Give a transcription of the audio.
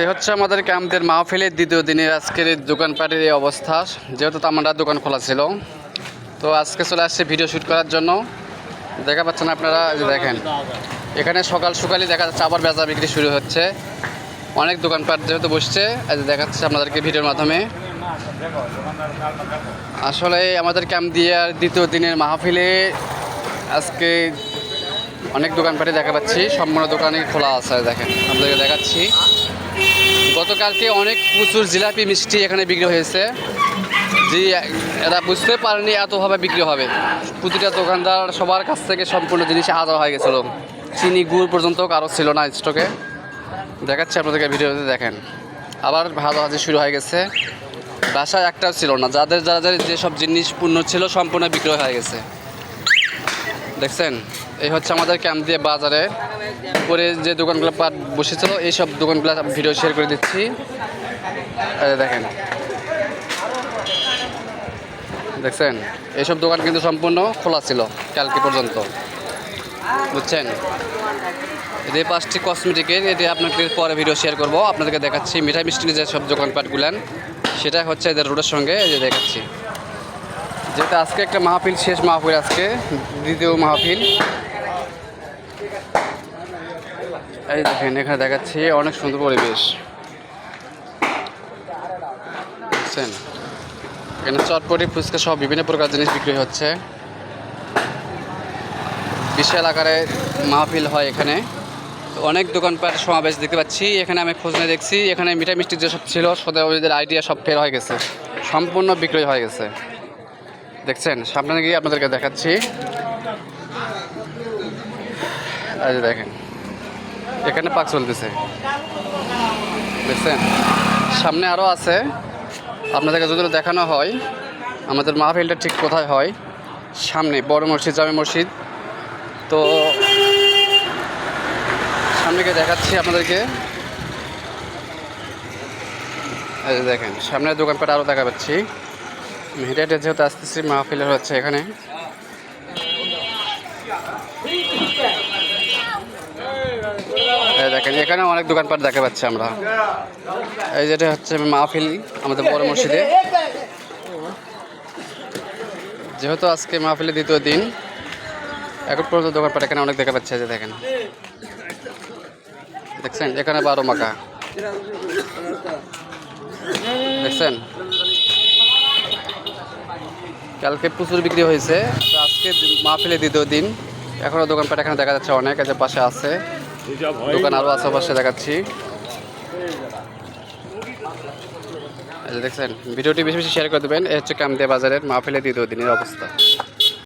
এই হচ্ছে আমাদের ক্যাম্পের মাহফিলের দ্বিতীয় দিনের আজকের দোকানপাটের এই অবস্থা, যেহেতু তামান্ডার দোকান খোলা ছিল। তো আজকে চলে আসছে ভিডিও শ্যুট করার জন্য। দেখা পাচ্ছেন আপনারা দেখেন। এখানে সকাল সকালই দেখা যাচ্ছে আবার বেচা বিক্রি শুরু হচ্ছে। অনেক দোকানপাট যেহেতু বসছে আজ দেখাচ্ছে আপনাদেরকে ভিডিওর মাধ্যমে। আসলে আমাদের ক্যাম্প দিয়ে দ্বিতীয় দিনের মাহফিলে আজকে অনেক দোকানপাটে দেখা পাচ্ছি। সম্পূর্ণ দোকানে খোলা আছে, দেখেন। আপনাদেরকে দেখাচ্ছি। গতকালকে অনেক প্রচুর জিলাপি মিষ্টি এখানে বিক্রি হয়েছে। যে এরা বুঝতে পারেনি এতভাবে বিক্রি হবে। প্রতিটা দোকানদার সবার কাছ থেকে সম্পূর্ণ জিনিস আদা হয়ে গেছিল। চিনি গুড় পর্যন্ত কারও ছিল না স্টকে। দেখাচ্ছি আপনাদেরকে ভিডিওতে, দেখেন। আবার ভাজাভাজি শুরু হয়ে গেছে। বাসায় একটাও ছিল না। যাদের যাদের যেসব জিনিস পূর্ণ ছিল সম্পূর্ণ বিক্রয় হয়ে গেছে। দেখছেন? এই হচ্ছে আমাদের ক্যাম্প দিয়ে বাজারে উপরে যে দোকানগুলো পাট বসেছিল এই সব দোকানগুলো ভিডিও শেয়ার করে দিচ্ছি। দেখেন। দেখছেন? এইসব দোকান কিন্তু সম্পূর্ণ খোলা ছিল কালকে পর্যন্ত। বুঝছেন? এটি পাঁচটি কসমেটিকের এটি আপনাদের পরে ভিডিও শেয়ার করব। আপনাদেরকে দেখাচ্ছি মিঠাই মিষ্টি যে সব দোকানপাটগুলান সেটা হচ্ছে এদের রোডের সঙ্গে যে দেখাচ্ছি। যেটা আজকে একটা মাহফিল, শেষ মাহফিল আজকে, দ্বিতীয় মাহফিল। এই দেখেন, এখানে দেখাচ্ছি অনেক সুন্দর পরিবেশ। বুঝছেন এখানে চটপটি, ফুচকা সব বিভিন্ন প্রকার জিনিস বিক্রি হচ্ছে। বিশাল আকারে মাহফিল হয় এখানে। অনেক দোকানপাট সমাবেশ দেখতে পাচ্ছি। এখানে আমি খোঁজ নিয়ে দেখছি। এখানে মিঠাই মিষ্টি যেসব ছিল, সদা ওদের আইডিয়া সব ফের হয়ে গেছে। সম্পূর্ণ বিক্রয় হয়ে গেছে। দেখছেন? সামনে গিয়ে আপনাদেরকে দেখাচ্ছি। যে দেখেন, এখানে পাক চলতেছে। দেখছেন? সামনে আরও আছে। আপনাদেরকে যদি দেখানো হয়, আমাদের মাহফিলটা ঠিক কোথায় হয়? সামনে, বড় মসজিদ, জামে মসজিদ। তো, সামনে গিয়ে দেখাচ্ছি আপনাদেরকে। দেখেন, সামনের দোকানপাট আরও দেখা পাচ্ছি। হেঁটে যেহেতু আসতেছি, মাহফিলের হচ্ছে এখানে। দেখেন এখানে অনেক দোকানপাট দেখা পাচ্ছি আমরা। এই যেটা হচ্ছে মাহফিল আমাদের বড় মসজিদে। যেহেতু আজকে মাহফিলের দ্বিতীয় দিন, এখন পর্যন্ত দোকানপাট এখানে অনেক দেখা পাচ্ছে যে দেখেন। দেখছেন? এখানে বারো মাকা দেখছেন? কালকে প্রচুর বিক্রি হয়েছে। আজকে মাহফিলে দ্বিতীয় দিন। এখনও দোকানপাট এখানে দেখা যাচ্ছে অনেক আছে পাশে আছে। দোকান আরও আশেপাশে দেখাচ্ছি। দেখছেন, ভিডিওটি বেশি বেশি শেয়ার করে দেবেন। এ হচ্ছে কামদিয়া বাজারের মাহফিলে দ্বিতীয় দিনের অবস্থা।